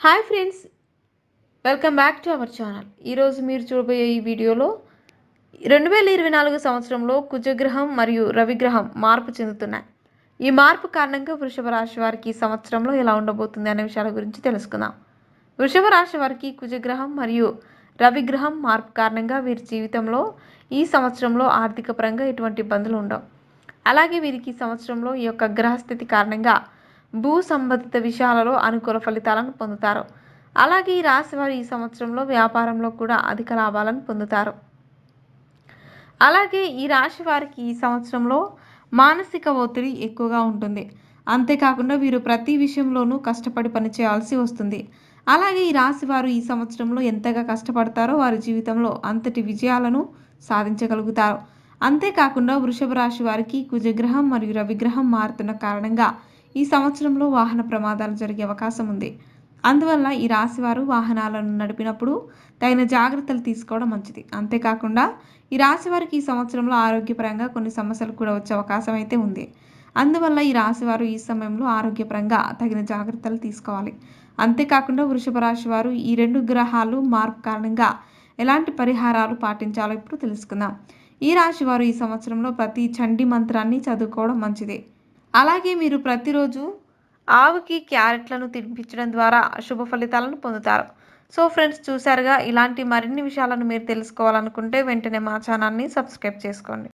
Hi friends welcome back to our channel. ఈరోజు మీరు చూడబోయే ఈ వీడియోలో రెండు వేల ఇరవై నాలుగు సంవత్సరంలో కుజగ్రహం మరియు రవిగ్రహం మార్పు చెందుతున్నాయి. ఈ మార్పు కారణంగా వృషభ రాశి వారికి ఈ సంవత్సరంలో ఎలా ఉండబోతుంది అనే విషయాల గురించి తెలుసుకుందాం. వృషభ రాశి వారికి కుజగ్రహం మరియు రవిగ్రహం మార్పు కారణంగా వీరి జీవితంలో ఈ సంవత్సరంలో ఆర్థిక పరంగా ఎటువంటి ఇబ్బందులు ఉండవు. అలాగే వీరికి ఈ సంవత్సరంలో ఈ యొక్క గ్రహస్థితి కారణంగా భూ సంబంధిత విషయాలలో అనుకూల ఫలితాలను పొందుతారు. అలాగే ఈ రాశి వారు ఈ సంవత్సరంలో వ్యాపారంలో కూడా అధిక లాభాలను పొందుతారు. అలాగే ఈ రాశి వారికి ఈ సంవత్సరంలో మానసిక ఒత్తిడి ఎక్కువగా ఉంటుంది. అంతేకాకుండా వీరు ప్రతి విషయంలోనూ కష్టపడి పనిచేయాల్సి వస్తుంది. అలాగే ఈ రాశి వారు ఈ సంవత్సరంలో ఎంతగా కష్టపడతారో వారి జీవితంలో అంతటి విజయాలను సాధించగలుగుతారు. అంతేకాకుండా వృషభ రాశి వారికి కుజగ్రహం మరియు రవిగ్రహం మారుతున్న కారణంగా ఈ సంవత్సరంలో వాహన ప్రమాదాలు జరిగే అవకాశం ఉంది. అందువల్ల ఈ రాశివారు వాహనాలను నడిపినప్పుడు తగిన జాగ్రత్తలు తీసుకోవడం మంచిది. అంతేకాకుండా ఈ రాశి వారికి ఈ సంవత్సరంలో ఆరోగ్యపరంగా కొన్ని సమస్యలు కూడా వచ్చే అవకాశం అయితే ఉంది. అందువల్ల ఈ రాశివారు ఈ సమయంలో ఆరోగ్యపరంగా తగిన జాగ్రత్తలు తీసుకోవాలి. అంతేకాకుండా వృషభ రాశి వారు ఈ రెండు గ్రహాలు మార్పు కారణంగా ఎలాంటి పరిహారాలు పాటించాలో ఇప్పుడు తెలుసుకుందాం. ఈ రాశి వారు ఈ సంవత్సరంలో ప్రతి చండీ మంత్రాన్ని చదువుకోవడం మంచిది. అలాగే మీరు ప్రతిరోజు ఆవుకి క్యారెట్లను తినిపించడం ద్వారా శుభ ఫలితాలను పొందుతారు. సో ఫ్రెండ్స్ చూసారుగా ఇలాంటి మరిన్ని విషయాలను మీరు తెలుసుకోవాలనుకుంటే వెంటనే మా ఛానల్ని సబ్స్క్రైబ్ చేసుకోండి.